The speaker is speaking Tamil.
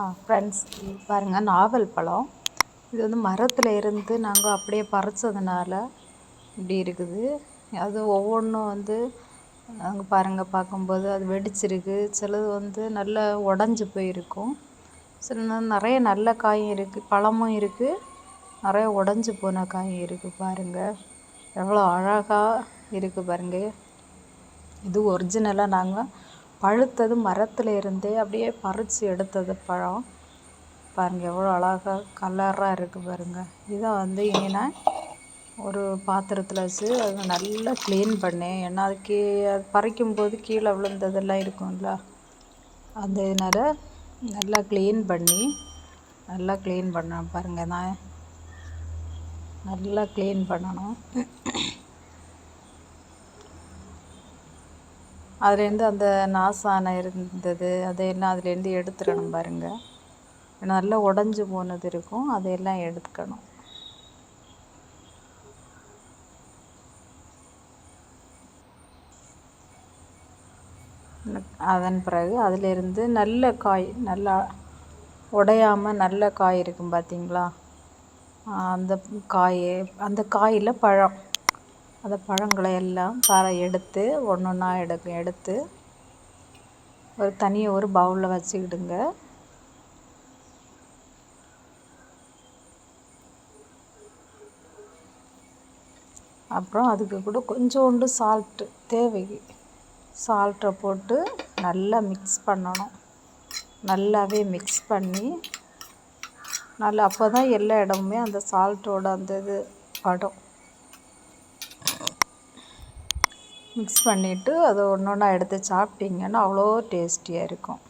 ஆ ஃப்ரெண்ட்ஸ் பாருங்கள் நாவல் பழம். இது வந்து மரத்தில் இருந்து நாங்கள் அப்படியே பறிச்சதுனால இப்படி இருக்குது. அது ஒவ்வொன்றும் வந்து அங்கே பாருங்கள் பார்க்கும்போது அது வெடிச்சிருக்கு. சிலது வந்து நல்லா உடஞ்சி போயிருக்கும். சில நிறைய நல்ல காயும் இருக்குது பழமும் இருக்குது நிறைய உடஞ்சி போன காயும் இருக்குது பாருங்கள் எவ்வளோ அழகாக இருக்குது பாருங்கள் இது ஒரிஜினலாக நாங்கள் பழுத்தது மரத்தில் இருந்தே அப்படியே பறித்து எடுத்தது பழம். பாருங்கள் எவ்வளோ அழகாக கலராக இருக்குது பாருங்கள் இதை வந்து இனி நான் ஒரு பாத்திரத்தில் வச்சு அதை நல்லா க்ளீன் பண்ணேன். ஏன்னா அது கீ அது பறிக்கும்போது கீழே விழுந்ததெல்லாம் இருக்கும்ல. அந்த இதனால் நல்லா க்ளீன் பண்ணி நல்லா க்ளீன் பண்ண பாருங்கள் நான். நல்லா க்ளீன் பண்ணணும். அதுலேருந்து அந்த நாசான இருந்தது அதையெல்லாம் அதுலேருந்து எடுத்துடணும் பாருங்கள் நல்லா உடஞ்சி போனது இருக்கும் அதையெல்லாம் எடுக்கணும் அதன் பிறகு அதிலிருந்து நல்ல காய் நல்லா உடையாமல் நல்ல காய் இருக்கும் பார்த்தீங்களா அந்த காய் அந்த காயில் பழம். அந்த பழங்களை எல்லாம் பற எடுத்து ஒன்று ஒன்றா எடுக்க எடுத்து ஒரு தனியாக ஒரு பவுலில் வச்சுக்கிடுங்க. அப்புறம் அதுக்கு கூட கொஞ்சோண்டு சால்ட்டு தேவைக்கு சால்ட்டை போட்டு நல்லா மிக்ஸ் பண்ணணும். நல்லாவே மிக்ஸ் பண்ணி நல்லா அப்போ தான் எல்லா இடமுமே அந்த சால்ட்டோட அந்த இது படும். மிக்ஸ் பண்ணிவிட்டு அதை ஒன்று ஒன்றா எடுத்து சாப்பிட்டிங்கன்னா அவ்வளோ டேஸ்டியாக இருக்கும்.